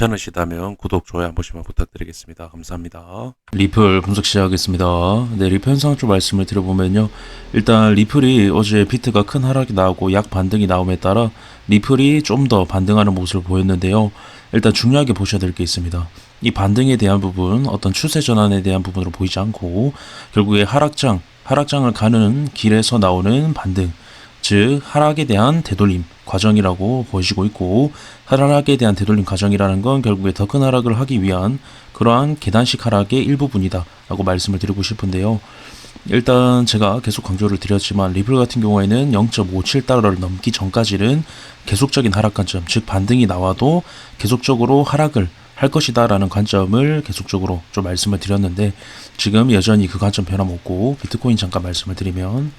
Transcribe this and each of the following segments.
괜찮으시다면 구독, 좋아요 한 번씩만 부탁드리겠습니다. 감사합니다. 리플 분석 시작하겠습니다. 네, 리플 현상 좀 말씀을 드려보면요. 일단 리플이 어제 비트가 큰 하락이 나오고 약 반등이 나옴에 따라 리플이 좀 더 반등하는 모습을 보였는데요. 일단 중요하게 보셔야 될 게 있습니다. 이 반등에 대한 부분, 어떤 추세 전환에 대한 부분으로 보이지 않고 결국에 하락장, 하락장을 가는 길에서 나오는 반등, 즉 하락에 대한 되돌림 과정이라고 보시고 있고 하락에 대한 되돌림 과정이라는 건 결국에 더 큰 하락을 하기 위한 그러한 계단식 하락의 일부분이다 라고 말씀을 드리고 싶은데요. 일단 제가 계속 강조를 드렸지만 리플 같은 경우에는 0.57달러를 넘기 전까지는 계속적인 하락 관점, 즉 반등이 나와도 계속적으로 하락을 할 것이다 라는 관점을 계속적으로 좀 말씀을 드렸는데 지금 여전히 그 관점 변함없고 비트코인 잠깐 말씀을 드리면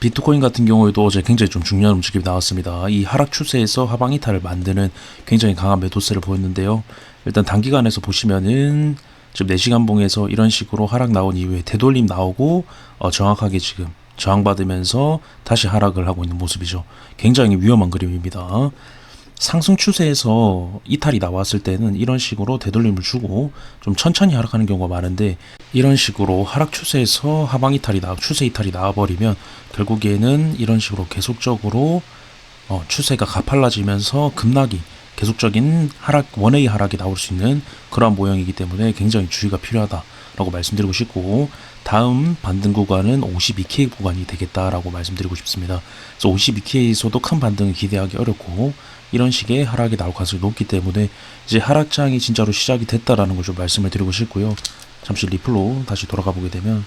비트코인 같은 경우에도 어제 굉장히 좀 중요한 움직임이 나왔습니다. 이 하락 추세에서 하방 이탈을 만드는 굉장히 강한 매도세를 보였는데요. 일단 단기간에서 보시면은 지금 4시간 봉에서 이런 식으로 하락 나온 이후에 되돌림 나오고 어, 정확하게 지금 저항받으면서 다시 하락을 하고 있는 모습이죠. 굉장히 위험한 그림입니다. 상승 추세에서 이탈이 나왔을 때는 이런 식으로 되돌림을 주고 좀 천천히 하락하는 경우가 많은데 이런 식으로 하락 추세에서 하방 이탈이 나 추세 이탈이 나와버리면 결국에는 이런 식으로 계속적으로 어, 추세가 가팔라지면서 급락이 계속적인 하락 원웨이 하락이 나올 수 있는 그러한 모형이기 때문에 굉장히 주의가 필요하다 라고 말씀드리고 싶고 다음 반등 구간은 52K 구간이 되겠다라고 말씀드리고 싶습니다. 그래서 52K에서도 큰 반등을 기대하기 어렵고 이런 식의 하락이 나올 가능성이 높기 때문에 이제 하락장이 진짜로 시작이 됐다라는 걸 좀 말씀을 드리고 싶고요. 잠시 리플로 다시 돌아가 보게 되면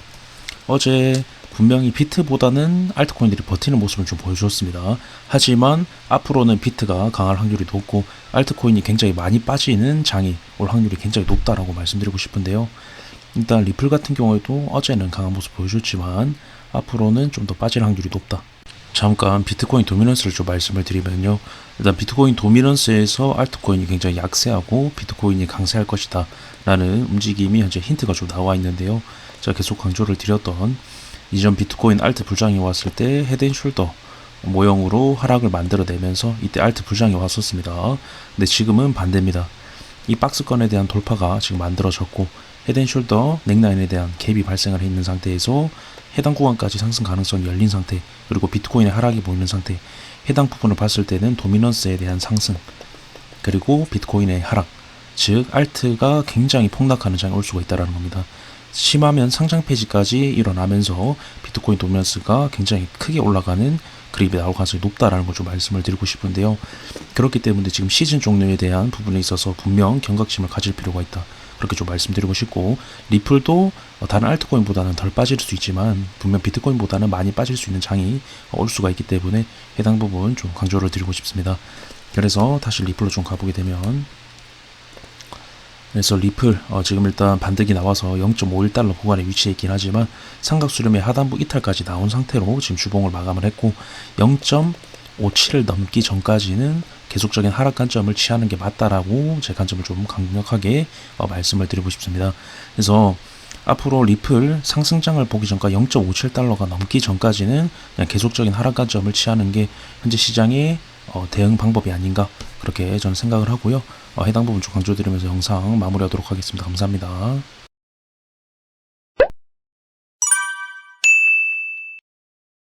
어제 분명히 비트보다는 알트코인들이 버티는 모습을 좀 보여주었습니다. 하지만 앞으로는 비트가 강할 확률이 높고 알트코인이 굉장히 많이 빠지는 장이 올 확률이 굉장히 높다라고 말씀드리고 싶은데요. 일단 리플 같은 경우에도 어제는 강한 모습 보여줬지만 앞으로는 좀 더 빠질 확률이 높다. 잠깐 비트코인 도미넌스를 좀 말씀을 드리면요. 일단 비트코인 도미넌스에서 알트코인이 굉장히 약세하고 비트코인이 강세할 것이다 라는 움직임이 현재 힌트가 좀 나와 있는데요. 제가 계속 강조를 드렸던 이전 비트코인 알트 불장이 왔을 때 헤드앤숄더 모형으로 하락을 만들어내면서 이때 알트 불장이 왔었습니다. 근데 지금은 반대입니다. 이 박스권에 대한 돌파가 지금 만들어졌고 헤드앤숄더 넥라인에 대한 갭이 발생을 해 있는 상태에서 해당 구간까지 상승 가능성이 열린 상태 그리고 비트코인의 하락이 보이는 상태 해당 부분을 봤을 때는 도미넌스에 대한 상승 그리고 비트코인의 하락 즉 알트가 굉장히 폭락하는 장이 올 수가 있다는 겁니다. 심하면 상장 폐지까지 일어나면서 비트코인 도미넌스가 굉장히 크게 올라가는 그립이 나올 가능성이 높다라는 걸 좀 말씀을 드리고 싶은데요. 그렇기 때문에 지금 시즌 종료에 대한 부분에 있어서 분명 경각심을 가질 필요가 있다. 그렇게 좀 말씀드리고 싶고 리플도 어, 다른 알트코인보다는 덜 빠질 수 있지만 분명 비트코인보다는 많이 빠질 수 있는 장이 올 수가 있기 때문에 해당 부분 좀 강조를 드리고 싶습니다. 그래서 다시 리플로 좀 가보게 되면 그래서 리플 어, 지금 일단 반등이 나와서 0.51달러 구간에 위치해 있긴 하지만 삼각 수렴의 하단부 이탈까지 나온 상태로 지금 주봉을 마감을 했고 0.57을 넘기 전까지는 계속적인 하락 관점을 취하는 게 맞다라고 제 관점을 좀 강력하게 어, 말씀을 드리고 싶습니다. 그래서 앞으로 리플 상승장을 보기 전까 0.57달러가 넘기 전까지는 그냥 계속적인 하락 관점을 취하는 게 현재 시장의 어, 대응 방법이 아닌가 그렇게 저는 생각을 하고요. 어, 해당 부분 좀 강조드리면서 영상 마무리하도록 하겠습니다. 감사합니다.